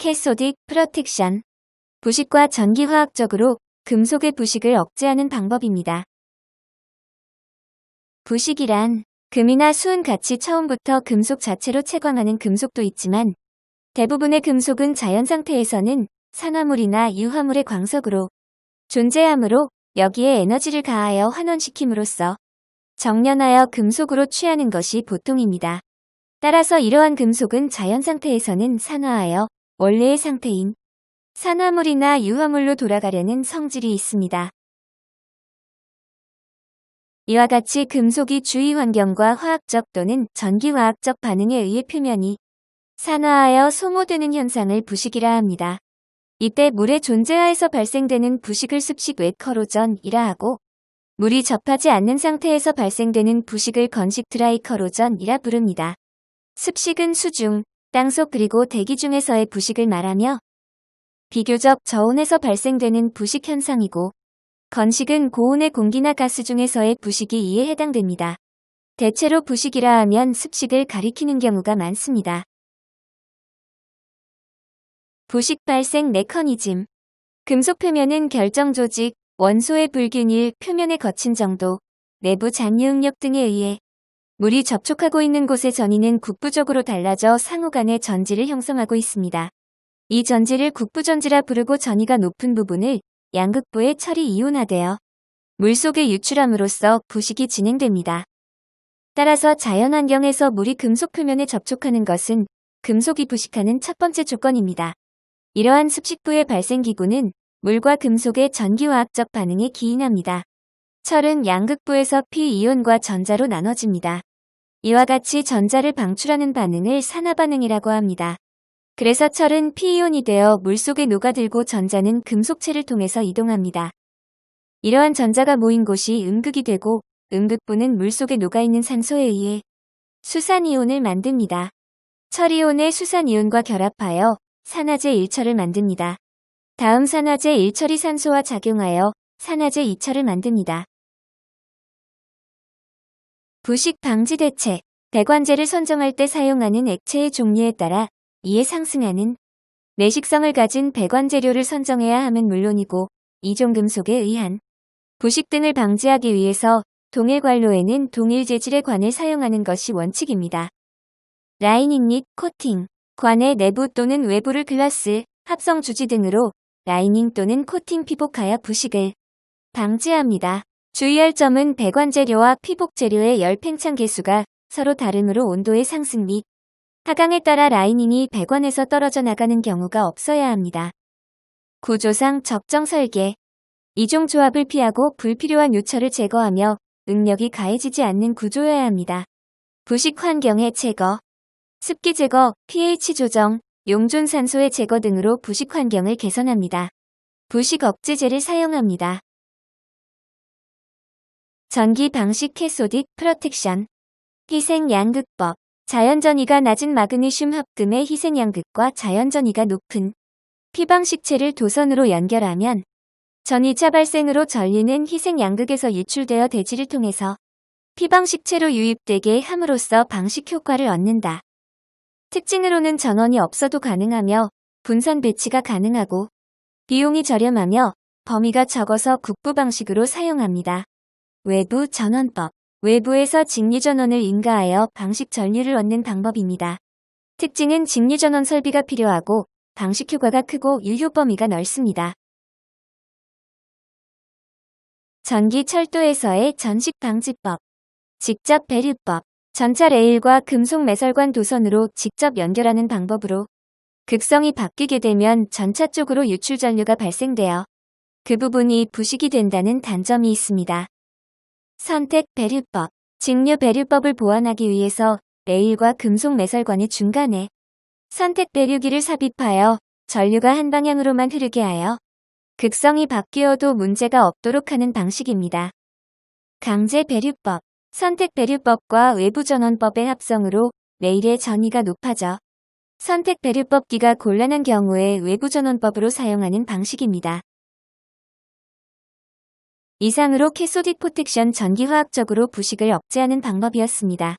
캐소딕 프로텍션. 부식과 전기화학적으로 금속의 부식을 억제하는 방법입니다. 부식이란 금이나 수은 같이 처음부터 금속 자체로 채광하는 금속도 있지만 대부분의 금속은 자연 상태에서는 산화물이나 유화물의 광석으로 존재하므로 여기에 에너지를 가하여 환원시킴으로써 정련하여 금속으로 취하는 것이 보통입니다. 따라서 이러한 금속은 자연 상태에서는 산화하여 원래의 상태인 산화물이나 유화물로 돌아가려는 성질이 있습니다. 이와 같이 금속이 주위 환경과 화학적 또는 전기화학적 반응에 의해 표면이 산화하여 소모되는 현상을 부식이라 합니다. 이때 물의 존재하에서 발생되는 부식을 습식 웨 커로전이라 하고 물이 접하지 않는 상태에서 발생되는 부식을 건식 드라이 커로전이라 부릅니다. 습식은 수중, 땅속 그리고 대기 중에서의 부식을 말하며 비교적 저온에서 발생되는 부식 현상이고 건식은 고온의 공기나 가스 중에서의 부식이 이에 해당됩니다. 대체로 부식이라 하면 습식을 가리키는 경우가 많습니다. 부식 발생 메커니즘 금속 표면은 결정 조직, 원소의 불균일, 표면의 거친 정도, 내부 잔유응력 등에 의해 물이 접촉하고 있는 곳의 전이는 국부적으로 달라져 상호 간의 전지를 형성하고 있습니다. 이 전지를 국부전지라 부르고 전이가 높은 부분을 양극부에 철이 이온화되어 물속에 유출함으로써 부식이 진행됩니다. 따라서 자연환경에서 물이 금속 표면에 접촉하는 것은 금속이 부식하는 첫 번째 조건입니다. 이러한 습식부의 발생 기구는 물과 금속의 전기화학적 반응에 기인합니다. 철은 양극부에서 P이온과 전자로 나눠집니다. 이와 같이 전자를 방출하는 반응을 산화반응이라고 합니다. 그래서 철은 P이온이 되어 물속에 녹아들고 전자는 금속체를 통해서 이동합니다. 이러한 전자가 모인 곳이 음극이 되고 음극부는 물속에 녹아있는 산소에 의해 수산이온을 만듭니다. 철이온의 수산이온과 결합하여 산화제 1철을 만듭니다. 다음 산화제 1철이 산소와 작용하여 산화제 2철을 만듭니다. 부식 방지 대책 배관제를 선정할 때 사용하는 액체의 종류에 따라 이에 상승하는 내식성을 가진 배관재료를 선정해야 함은 물론이고 이종금속에 의한 부식 등을 방지하기 위해서 동일 관로에는 동일 재질의 관을 사용하는 것이 원칙입니다. 라이닝 및 코팅 관의 내부 또는 외부를 글라스, 합성 주지 등으로 라이닝 또는 코팅 피복하여 부식을 방지합니다. 주의할 점은 배관 재료와 피복 재료의 열 팽창 개수가 서로 다르므로 온도의 상승 및 하강에 따라 라이닝이 배관에서 떨어져 나가는 경우가 없어야 합니다. 구조상 적정 설계 이종 조합을 피하고 불필요한 요철을 제거하며 응력이 가해지지 않는 구조여야 합니다. 부식 환경의 제거 습기 제거, pH 조정, 용존 산소의 제거 등으로 부식 환경을 개선합니다. 부식 억제제를 사용합니다. 전기 방식 캐소딕 프로텍션 희생 양극법 자연전이가 낮은 마그네슘 합금의 희생 양극과 자연전이가 높은 피방식체를 도선으로 연결하면 전이차 발생으로 전리는 희생 양극에서 유출되어 대지를 통해서 피방식체로 유입되게 함으로써 방식 효과를 얻는다. 특징으로는 전원이 없어도 가능하며 분산 배치가 가능하고 비용이 저렴하며 범위가 적어서 국부 방식으로 사용합니다. 외부 전원법 외부에서 직류전원을 인가하여 방식 전류를 얻는 방법입니다. 특징은 직류전원 설비가 필요하고 방식 효과가 크고 유효 범위가 넓습니다. 전기 철도에서의 전식 방지법 직접 배류법 전차 레일과 금속 매설관 도선으로 직접 연결하는 방법으로 극성이 바뀌게 되면 전차 쪽으로 유출 전류가 발생되어 그 부분이 부식이 된다는 단점이 있습니다. 선택 배류법 직류 배류법을 보완하기 위해서 레일과 금속 매설관의 중간에 선택 배류기를 삽입하여 전류가 한 방향으로만 흐르게 하여 극성이 바뀌어도 문제가 없도록 하는 방식입니다. 강제 배류법 선택 배류법과 외부 전원법의 합성으로 레일의 전위가 높아져 선택 배류법기가 곤란한 경우에 외부 전원법으로 사용하는 방식입니다. 이상으로 캐소딕 포텍션 전기화학적으로 부식을 억제하는 방법이었습니다.